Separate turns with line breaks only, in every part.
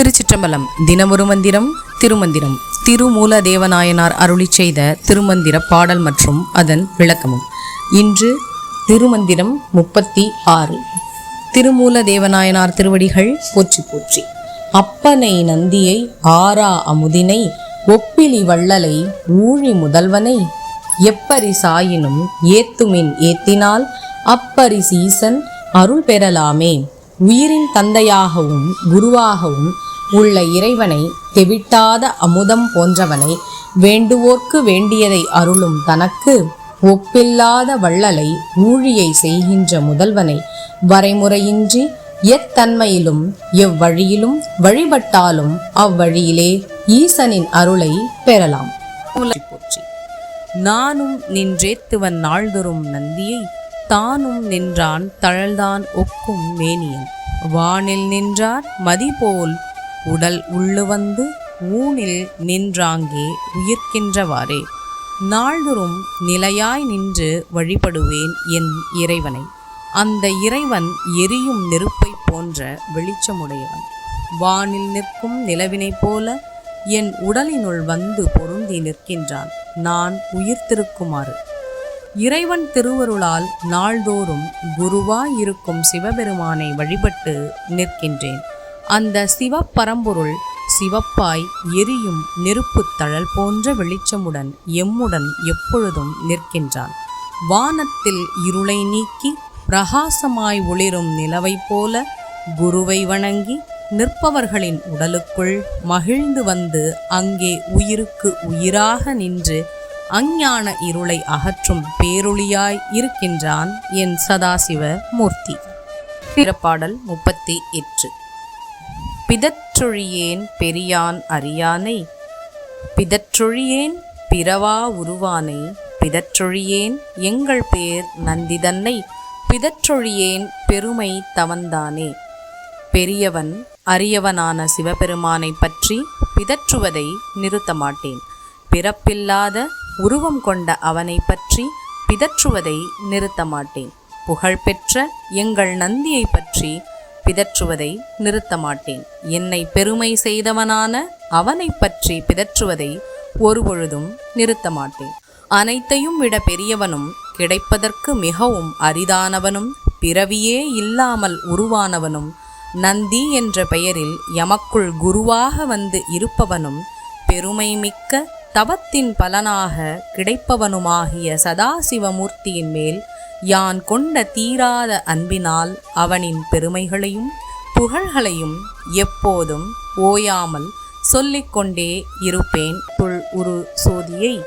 திருச்சிற்றம்பலம். தினமொரு மந்திரம் திருமந்திரம். திருமூல தேவநாயனார் அருளி செய்த திருமந்திர பாடல் மற்றும் அதன் விளக்கமும். இன்று திருமந்திரம் முப்பத்தி ஆறு. திருமூல தேவநாயனார் திருவடிகள் போற்றி போற்றி. அப்பனை நந்தியை ஆரா அமுதினை ஒப்பிலி வள்ளலை ஊழி முதல்வனை. எப்பரி சாயினும் ஏத்துமின் ஏத்தினால் அப்பரி சீசன் அருள் பெறலாமே. உயிரின் தந்தையாகவும் குருவாகவும் உள்ள இறைவனை தெவிட்டாத அமுதம் போன்றவனை வேண்டுவோர்க்கு வேண்டியதை அருளும் தனக்கு ஒப்பில்லாத வள்ளலை ஊழியை செய்கின்ற முதல்வனை வரைமுறையின்றி எத்தன்மையிலும் எவ்வழியிலும் வழிபட்டாலும் அவ்வழியிலே ஈசனின் அருளை பெறலாம். போற்றி நானும் நின்றேத்துவன் நாள்தொறும் நந்தியை தானும் நின்றான் தழல்தான் ஒக்கும் மேனியன். வானில் நின்றார் மதிபோல் உடல் உள்ளு வந்து ஊனில் நின்றாங்கே உயிர்க்கின்றவாறே. நாள்தோறும் நிலையாய் நின்று வழிபடுவேன் என் இறைவனை. அந்த இறைவன் எரியும் நெருப்பை போன்ற வெளிச்சமுடையவன். வானில் நிற்கும் நிலவினைப் போல என் உடலினுள் வந்து பொருந்தி நிற்கின்றான். நான் உயிர்த்திருக்குமாறு. இறைவன் திருவருளால் நாள்தோறும் குருவாயிருக்கும் சிவபெருமானை வழிபட்டு நிற்கின்றேன். அந்த சிவப்பரம்பொருள் சிவப்பாய் எரியும் நெருப்புத் தழல் போன்ற வெளிச்சமுடன் எம்முடன் எப்பொழுதும் நிற்கின்றான். வானத்தில் இருளை நீக்கி பிரகாசமாய் ஒளிரும் நிலவைப் போல குருவை வணங்கி நிற்பவர்களின் உடலுக்குள் மகிழ்ந்து வந்து அங்கே உயிருக்கு உயிராக நின்று அஞ்ஞான இருளை அகற்றும் பேரொளியாய் இருக்கின்றான் என் சதாசிவ மூர்த்தி. பிறப்பாடல் முப்பத்தி எட்டு. பிதற்றொழியேன் பெரியான் அறியானை. பிதற்றொழியேன் பிறவா உருவானை. பிதற்றொழியேன் எங்கள் பேர் நந்திதன்னை. பிதற்றொழியேன் பெருமை தவந்தானே. பெரியவன் அரியவனான சிவபெருமானை பற்றி பிதற்றுவதை நிறுத்த மாட்டேன் பிறப்பில்லாத உருவம் கொண்ட அவனை பற்றி பிதற்றுவதை நிறுத்த மாட்டேன் புகழ்பெற்ற எங்கள் நந்தியை பற்றி பிதற்றுவதை நிறுத்த மாட்டேன் என்னை பெருமை செய்தவனான அவனை பற்றி பிதற்றுவதை ஒருபொழுதும் நிறுத்த மாட்டேன் அனைத்தையும் விட பெரியவனும் கிடைப்பதற்கு மிகவும் அரிதானவனும் பிறவியே இல்லாமல் உருவானவனும் நந்தி என்ற பெயரில் எமக்குள் குருவாக வந்து இருப்பவனும் பெருமை மிக்க தவத்தின் பலனாக கிடைப்பவனுமாகிய சதாசிவமூர்த்தியின் மேல் யான் கொண்ட தீராத அன்பினால் அவனின் பெருமைகளையும் புகழ்களையும் எப்போதும் ஓயாமல் சொல்லிக்கொண்டே இருப்பேன் புல் உரு சோதியை.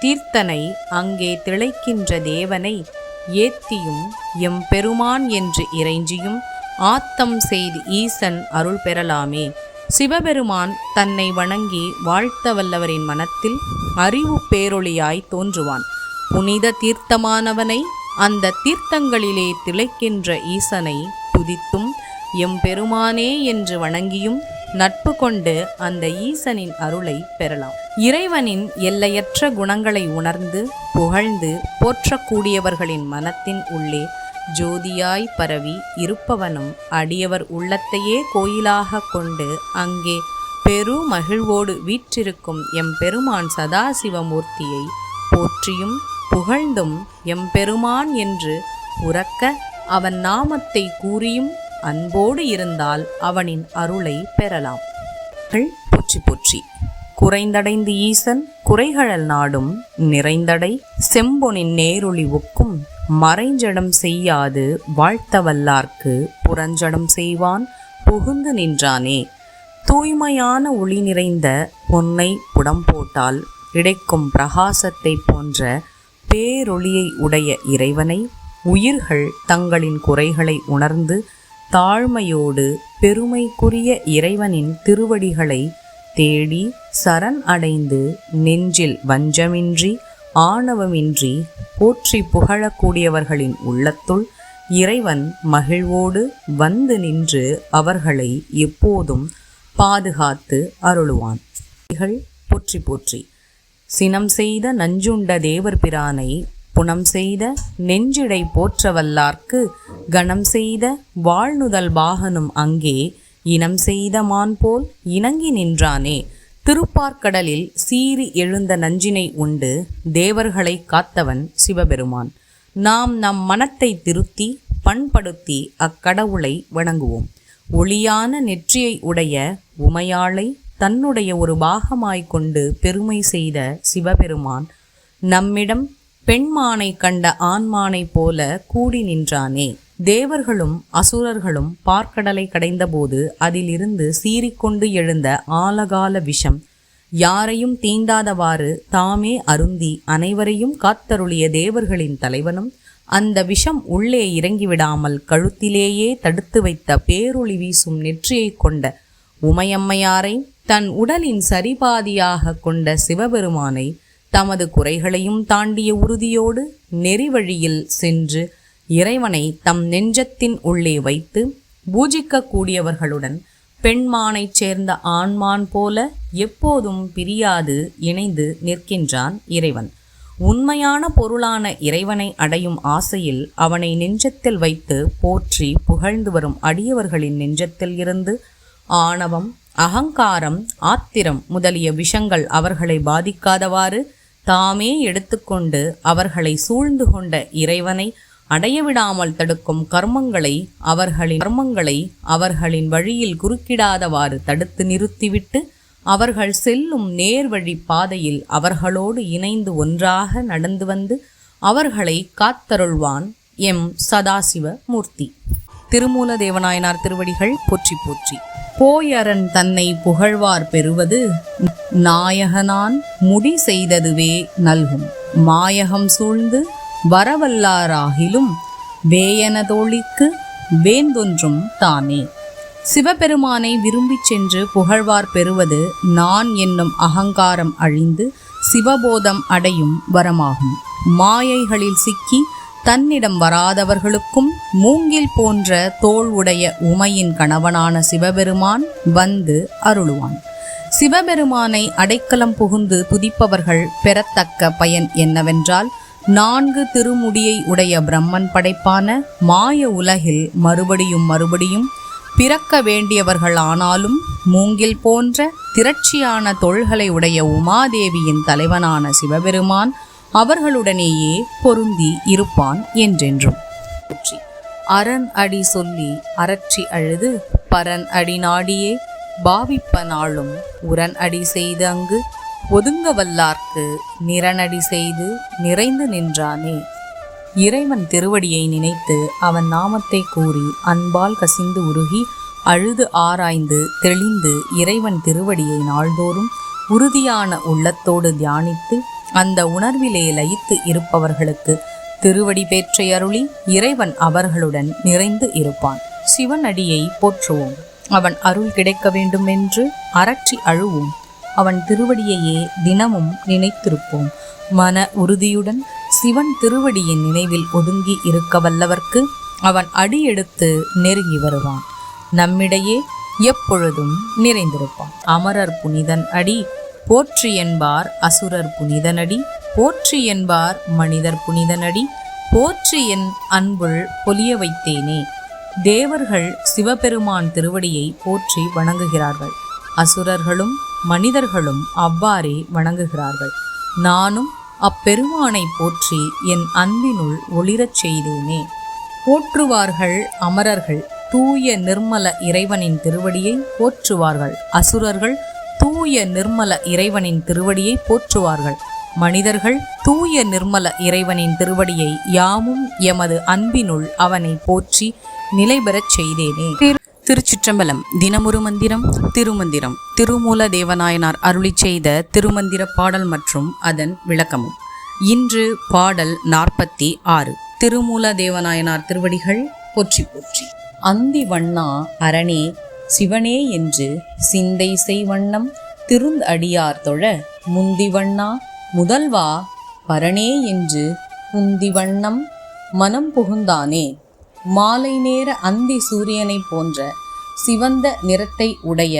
தீர்த்தனை அங்கே திளைக்கின்ற தேவனை ஏத்தியும் எம் பெருமான் என்று இறைஞ்சியும் ஆத்தம் செய்து ஈசன் அருள் பெறலாமே. சிவபெருமான் தன்னை வணங்கி வாழ்த்த வல்லவரின் மனத்தில் அறிவு பேரொளியாய் தோன்றுவான். புனித தீர்த்தமானவனை அந்த தீர்த்தங்களிலே திளைக்கின்ற ஈசனை துதித்தும் எம்பெருமானே என்று வணங்கியும் நட்பு கொண்டு அந்த ஈசனின் அருளை பெறலாம். இறைவனின் எல்லையற்ற குணங்களை உணர்ந்து புகழ்ந்து போற்றக்கூடியவர்களின் மனத்தின் உள்ளே ஜோதியாய் பரவி இருப்பவனும் அடியவர் உள்ளத்தையே கோயிலாக கொண்டு அங்கே பெரு மகிழ்வோடு வீற்றிருக்கும் எம்பெருமான் சதாசிவமூர்த்தியை போற்றியும் புகழ்ந்தும் எம்பெருமான் என்று உறக்க அவன் நாமத்தை கூறியும் அன்போடு இருந்தால் அவனின் அருளை பெறலாம். போற்றி போற்றி. குறைந்தடைந்து ஈசன் குறைகழல் நாடும் நிறைந்தடை செம்பொனின் நேருளி ஒக்கும் மறைஞ்சடம் செய்யாது வாழ்த்தவல்லார்க்கு புறஞ்சடம் செய்வான் புகுந்து நின்றானே. தூய்மையான ஒளி நிறைந்த பொன்னை புடம் போட்டால் கிடைக்கும் பிரகாசத்தை போன்ற பேரொளியை உடைய இறைவனை உயிர்கள் தங்களின் குறைகளை உணர்ந்து தாழ்மையோடு பெருமைக்குரிய இறைவனின் திருவடிகளை தேடி சரண் அடைந்து நெஞ்சில் வஞ்சமின்றி ஆணவமின்றி போற்றி புகழக்கூடியவர்களின் உள்ளத்துள் இறைவன் மகிழ்வோடு வந்து நின்று அவர்களை எப்போதும் பாதுகாத்து அருளுவான். போற்றி போற்றி. சினம் செய்த நஞ்சுண்ட தேவர் பிரானை புனம் செய்த நெஞ்சிடை போற்றவல்லார்க்கு கணம் செய்த வாழ்நுதல் பாகனும் அங்கே இனம் செய்த மான் போல் இணங்கி நின்றானே. திருப்பார்க்கடலில் சீறி எழுந்த நஞ்சினை உண்டு தேவர்களை காத்தவன் சிவபெருமான். நாம் நம் மனத்தை திருத்தி பண்படுத்தி அக்கடவுளை வணங்குவோம். ஒளியான நெற்றியை உடைய உமையாளை தன்னுடைய ஒரு பாகமாய்க் கொண்டு பெருமை செய்த சிவபெருமான் நம்மிடம் பெண்மானை கண்ட ஆண்மானைப் போல கூடி நின்றானே. தேவர்களும் அசுரர்களும் பார்க்கடலை கடைந்தபோது அதிலிருந்து சீறிக்கொண்டு எழுந்த ஆலகால விஷம் யாரையும் தீண்டாதவாறு தாமே அருந்தி அனைவரையும் காத்தருளிய தேவர்களின் தலைவனும் அந்த விஷம் உள்ளே இறங்கிவிடாமல் கழுத்திலேயே தடுத்து வைத்த பேரொளி வீசும் நெற்றியைக் கொண்ட உமையம்மையாரை தன் உடலின் சரிபாதியாக கொண்ட சிவபெருமானை தமது குறைகளையும் தாண்டிய உறுதியோடு நெறிவழியில் சென்று இறைவனை தம் நெஞ்சத்தின் உள்ளே வைத்து பூஜிக்கக்கூடியவர்களுடன் பெண்மானைச் சேர்ந்த ஆண்மான் போல எப்போதும் பிரியாது இணைந்து நிற்கின்றான் இறைவன். உண்மையான பொருளான இறைவனை அடையும் ஆசையில் அவனை நெஞ்சத்தில் வைத்து போற்றி புகழ்ந்து வரும் அடியவர்களின் நெஞ்சத்தில் இருந்து ஆணவம் அகங்காரம் ஆத்திரம் முதலிய விஷங்கள் அவர்களை பாதிக்காதவாறு தாமே எடுத்துக்கொண்டு அவர்களை சூழ்ந்து கொண்ட இறைவனை அடையவிடாமல் தடுக்கும் கர்மங்களை அவர்களின் கர்மங்களை அவர்களின் வழியில் குறுக்கிடாதவாறு தடுத்து நிறுத்திவிட்டு அவர்கள் செல்லும் நேர்வழி பாதையில் அவர்களோடு இணைந்து ஒன்றாக நடந்து வந்து அவர்களை காத்தருள்வான் எம் சதாசிவ மூர்த்தி. திருமூல தேவநாயனார் திருவடிகள் போற்றி போற்றி. போயரன் தன்னை புகழ்வார் பெறுவது நாயகனான் முடி செய்ததுவே நல்கும். மாயகம் சூழ்ந்து வரவல்லாராகிலும் வேயன தோழிக்கு வேந்தொன்றும் தானே. சிவபெருமானை விரும்பிச் சென்று புகழ்வார் பெறுவது நான் என்னும் அகங்காரம் அழிந்து சிவபோதம் அடையும் வரமாகும். மாயைகளில் சிக்கி தன்னிடம் வராதவர்களுக்கும் மூங்கில் போன்ற தோள் உடைய உமையின் கணவனான சிவபெருமான் வந்து அருளுவான். சிவபெருமானை அடைக்கலம் புகுந்து துதிப்பவர்கள் பெறத்தக்க பயன் என்னவென்றால் நான்கு திருமுடியை உடைய பிரம்மன் படைப்பான மாய உலகில் மறுபடியும் மறுபடியும் பிறக்க வேண்டியவர்கள் ஆனாலும் மூங்கில் போன்ற திரட்சியான தொல்களை உடைய உமாதேவியின் தலைவனான சிவபெருமான் அவர்களுடனேயே பொருந்தி இருப்பான் என்றென்றும். அரண் அடி சொல்லி அரற்றி அழுது பரன் அடி நாடியே பாவிப்ப நாளும் உரன் அடி செய்து அங்கு ஒதுங்க வல்லார்க்கு நிறனடி செய்து நிறைந்து நின்றானே. இறைவன் திருவடியை நினைத்து அவன் நாமத்தை கூறி அன்பால் கசிந்து உருகி அழுது ஆராய்ந்து தெளிந்து இறைவன் திருவடியை நாள்தோறும் உறுதியான உள்ளத்தோடு தியானித்து அந்த உணர்விலே லயித்து இருப்பவர்களுக்கு திருவடி பேற்றை அருளி இறைவன் அவர்களுடன் நிறைந்து இருப்பான். சிவன் அடியை போற்றுவோம். அவன் அருள் கிடைக்க வேண்டும் என்று அரற்றி அழுவோம். அவன் திருவடியையே தினமும் நினைத்திருப்போம். மன உறுதியுடன் சிவன் திருவடியின் நினைவில் ஒதுங்கி இருக்க வல்லவர்க்கு அவன் அடியெடுத்து நெருங்கி வருவான். நம்மிடையே எப்பொழுதும் நிறைந்திருப்பான். அமரர் புனிதன் அடி போற்றி என்பார் அசுரர் புனிதனடி போற்றி என்பார் மனிதர் புனிதனடி போற்றி என் அன்புள் பொலிய வைத்தேனே. தேவர்கள் சிவபெருமான் திருவடியை போற்றி வணங்குகிறார்கள். அசுரர்களும் மனிதர்களும் அவ்வாறே வணங்குகிறார்கள். நானும் அப்பெருமானை போற்றி என் அன்பினுள் ஒளிரச் செய்தேனே. போற்றுவார்கள் அமரர்கள் தூய நிர்மல இறைவனின் திருவடியை போற்றுவார்கள். அசுரர்கள் தூய நிர்மல இறைவனின் திருவடியை போற்றுவார்கள். மனிதர்கள் தூய நிர்மல இறைவனின் திருவடியை யாமும் எமது அன்பினுள் அவனை போற்றி நிலை பெறச் செய்தேனே. திரு- திருச்சிற்றம்பலம் தினமொரு மந்திரம் திருமந்திரம். திருமூல தேவநாயனார் அருளிச் செய்த திருமந்திர பாடல் மற்றும் அதன் விளக்கமும். இன்று பாடல் நாற்பத்தி ஆறு. திருமூல தேவநாயனார் திருவடிகள் போற்றி போற்றி. அந்தி வண்ணா அரணே சிவனே என்று சிந்தை செய் வண்ணம் திருந்த அடியார் தொழ முந்திவண்ணா முதல்வா பரணே என்று குந்திவண்ணம் மனம் புகுந்தானே. மாலை நேர அந்தி சூரியனைப் போன்ற சிவந்த நிறத்தை உடைய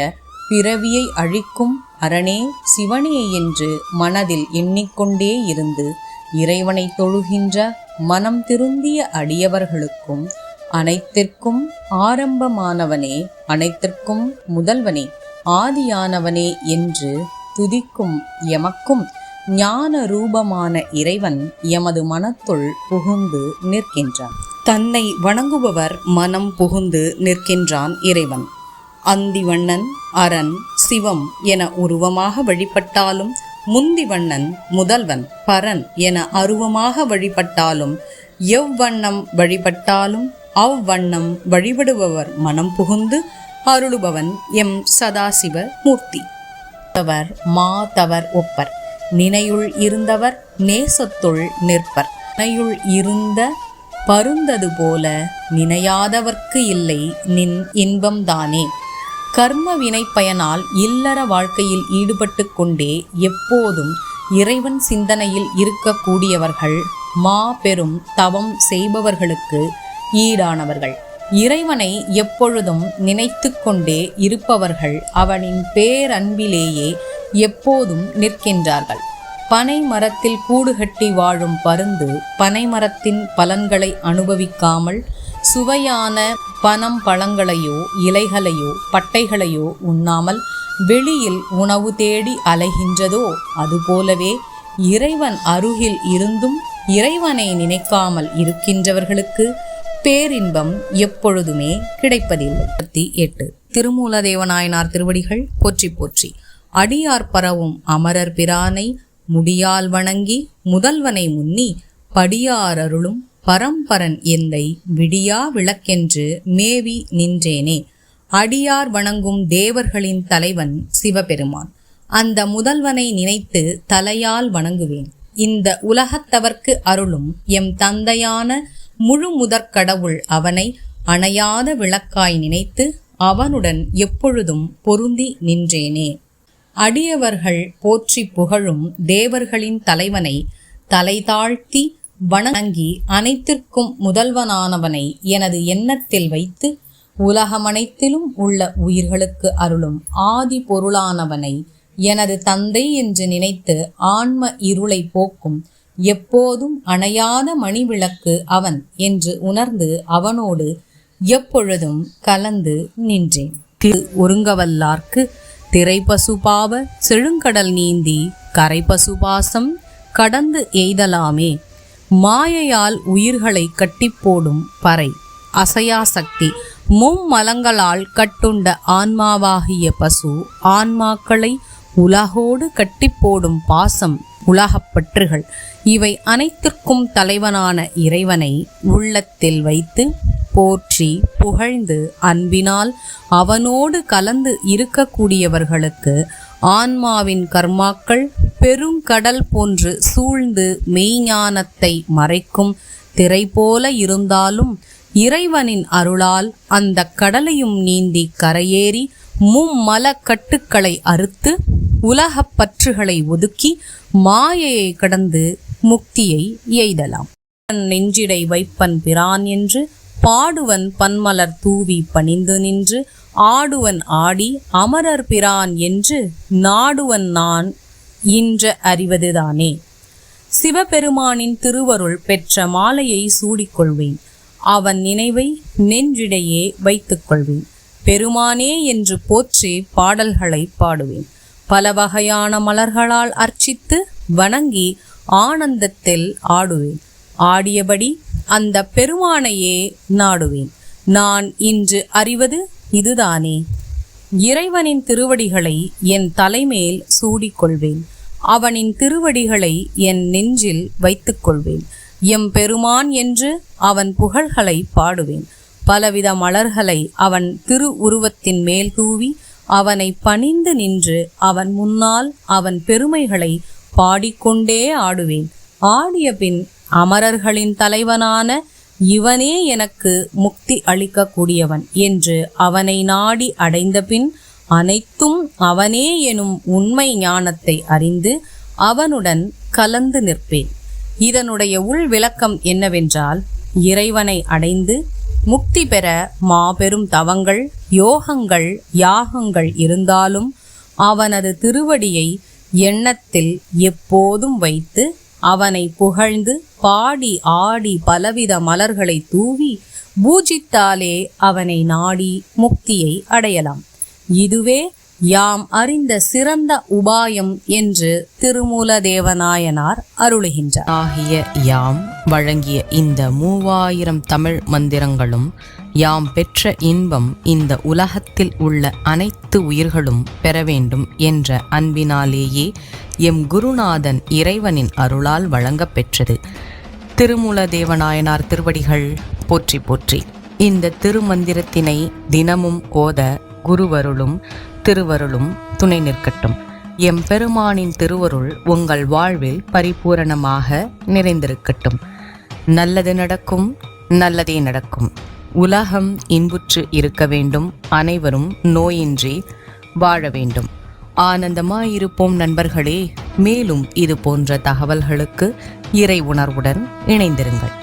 பிறவியை அழிக்கும் அரணே சிவனே என்று மனதில் எண்ணிக்கொண்டே இருந்து இறைவனை தொழுகின்ற மனம் திருந்திய அடியவர்களுக்கும் அனைத்திற்கும் ஆரம்பமானவனே அனைத்திற்கும் முதல்வனே. ஆதியானவனே என்று துதிக்கும் எமக்கும் ஞான ரூபமான இறைவன் எமது மனத்துள் புகுந்து நிற்கின்றான். தன்னை வணங்குபவர் மனம் புகுந்து நிற்கின்றான் இறைவன். அந்திவண்ணன் அரண் சிவம் என உருவமாக வழிபட்டாலும் முந்திவண்ணன் முதல்வன் பரன் என அருவமாக வழிபட்டாலும் எவ்வண்ணம் வழிபட்டாலும் அவ்வண்ணம் வழிபடுபவர் மனம் புகுந்து அருளுபவன் எம் சதாசிவ மூர்த்தி. தவர் மா தவர் ஒப்பர். நினையுள் இருந்தவர் நேசத்துள் நிற்பர். நினையுள் இருந்த பருந்தது போல நினையாதவர்க்கு இல்லை நின் இன்பம்தானே கர்ம வினை பயனால் இல்லற வாழ்க்கையில் ஈடுபட்டு கொண்டே எப்போதும் இறைவன் சிந்தனையில் இருக்கக்கூடியவர்கள் மா பெரும் தவம் செய்பவர்களுக்கு ஈடானவர்கள். இறைவனை எப்பொழுதும் நினைத்து கொண்டே இருப்பவர்கள் அவனின் பேரன்பிலேயே எப்போதும் நிற்கின்றார்கள். பனை மரத்தில் கூடு கட்டி வாழும் பருந்து பனை மரத்தின் பலன்களை அனுபவிக்காமல் சுவையான பனம் பழங்களையோ இலைகளையோ பட்டைகளையோ உண்ணாமல் வெளியில் உணவு தேடி அலைகின்றதோ அதுபோலவே இறைவன் அருகில் இருந்தும் இறைவனை நினைக்காமல் இருக்கின்றவர்களுக்கு பேரின்பம் எப்பொழுதுமே கிடைப்பதில்லை. பத்தி எட்டு. திருமூலதேவநாயனார் திருவடிகள் போற்றி போற்றி. அடியார் பரவும் அமரர் பிரானை முடியால் வணங்கி முதல்வனை முன்னி படியார் அருளும் பரம்பரன் எந்தை விடியா விளக்கென்று மேவி நின்றேனே. அடியார் வணங்கும் தேவர்களின் தலைவன் சிவபெருமான். அந்த முதல்வனை நினைத்து தலையால் வணங்குவேன். இந்த உலகத்தவர்க்கு அருளும் எம் தந்தையான முழு முதற்கடவுள் அவனை அணையாத விளக்காய் நினைத்து அவனுடன் எப்பொழுதும் பொருந்தி நின்றேனே. அடியவர்கள் போற்றி புகழும் தேவர்களின் தலைவனை தலை தாழ்த்தி வணங்கி அனைத்திற்கும் முதல்வனானவனை எனது எண்ணத்தில் வைத்து உலகமனைத்திலும் உள்ள உயிர்களுக்கு அருளும் ஆதி பொருளானவனை எனது தந்தை என்று நினைத்து ஆன்ம இருளை போக்கும் எப்போதும் அணையாத மணிவிளக்கு அவன் என்று உணர்ந்து அவனோடு எப்பொழுதும் கலந்து நின்றேன். திரு ஒருங்கவல்லார்க்கு திரைப்பசுபாவ செழுங்கடல் நீந்தி கரைப்பசுபாசம் கடந்து எய்தலாமே. மாயையால் உயிர்களை கட்டிப்போடும் பறை அசையாசக்தி மும்மலங்களால் கட்டுண்ட ஆன்மாவாகிய பசு ஆன்மாக்களை உலகோடு கட்டிப்போடும் பாசம் உலகப்பற்றுகள் இவை அனைத்திற்கும் தலைவனான இறைவனை உள்ளத்தில் வைத்து போற்றி புகழ்ந்து அன்பினால் அவனோடு கலந்து இருக்கக்கூடியவர்களுக்கு ஆன்மாவின் கர்மாக்கள் பெருங்கடல் போன்று சூழ்ந்து மெய்ஞானத்தை மறைக்கும் திரை போல இருந்தாலும் இறைவனின் அருளால் அந்த கடலையும் நீந்தி கரையேறி மும்மல கட்டுக்களை அறுத்து உலகப் பற்றுகளை ஒதுக்கி மாயையை கடந்து முக்தியை எய்தலாம். நெஞ்சிடை வைப்பன் பிரான் என்று பாடுவன் பன்மலர் தூவி பணிந்து நின்று ஆடுவன் ஆடி அமரர் பிரான் என்று நாடுவன் நான் இன்ற அறிவதுதானே. சிவபெருமானின் திருவருள் பெற்ற மாலையை சூடிக்கொள்வேன். அவன் நினைவை நெஞ்சிடையே வைத்துக் கொள்வேன் பெருமானே என்று போற்றி பாடல்களை பாடுவேன். பல வகையான மலர்களால் அர்ச்சித்து வணங்கி ஆனந்தத்தில் ஆடுவேன். ஆடியபடி அந்த பெருமானையே நாடுவேன். நான் இன்று அறிவது இதுதானே. இறைவனின் திருவடிகளை என் தலைமேல் சூடிக்கொள்வேன். அவனின் திருவடிகளை என் நெஞ்சில் வைத்துக்கொள்வேன். எம் பெருமான் என்று அவன் புகழ்களை பாடுவேன். பலவித மலர்களை அவன் திரு உருவத்தின் மேல் தூவி அவனை பணிந்து நின்று அவன் முன்னால் அவன் பெருமைகளை பாடிக்கொண்டே ஆடுவேன். ஆடிய பின் அமரர்களின் தலைவனான இவனே எனக்கு முக்தி அளிக்கக்கூடியவன் என்று அவனை நாடி அடைந்த பின் அனைத்தும் அவனே எனும் உண்மை ஞானத்தை அறிந்து அவனுடன் கலந்து நிற்பேன். இதனுடைய உள் விளக்கம் என்னவென்றால் இறைவனை அடைந்து முக்தி பெற மாபெரும் தவங்கள் யோகங்கள் யாகங்கள் இருந்தாலும் அவனது திருவடியை எண்ணத்தில் எப்போதும் வைத்து அவனை புகழ்ந்து பாடி ஆடி பலவித மலர்களை தூவி பூஜித்தாலே அவனை நாடி முக்தியை அடையலாம். இதுவே யாம் அறிந்த சிறந்த உபாயம் என்று திருமூலதேவநாயனார் அருளுகின்றார்.
ஆகிய யாம் வழங்கிய இந்த மூவாயிரம் தமிழ் மந்திரங்களும் யாம் பெற்ற இன்பம் இந்த உலகத்தில் உள்ள அனைத்து உயிர்களும் பெற வேண்டும் என்ற அன்பினாலேயே எம் குருநாதன் இறைவனின் அருளால் வழங்கப்பெற்றது. திருமூல தேவநாயனார் திருவடிகள் போற்றி போற்றி. இந்த திருமந்திரத்தினை தினமும் ஓத குருவருளும் திருவருளும் துணை நிற்கட்டும். எம் பெருமானின் திருவருள் உங்கள் வாழ்வில் பரிபூரணமாக நிறைந்திருக்கட்டும். நல்லது நடக்கும் நல்லதே நடக்கும். உலகம் இன்புற்று இருக்க வேண்டும் அனைவரும் நோயின்றி வாழ வேண்டும். ஆனந்தமாயிருப்போம் நண்பர்களே மேலும் இது போன்ற தகவல்களுக்கு இறை உணர்வுடன் இணைந்திருங்கள்.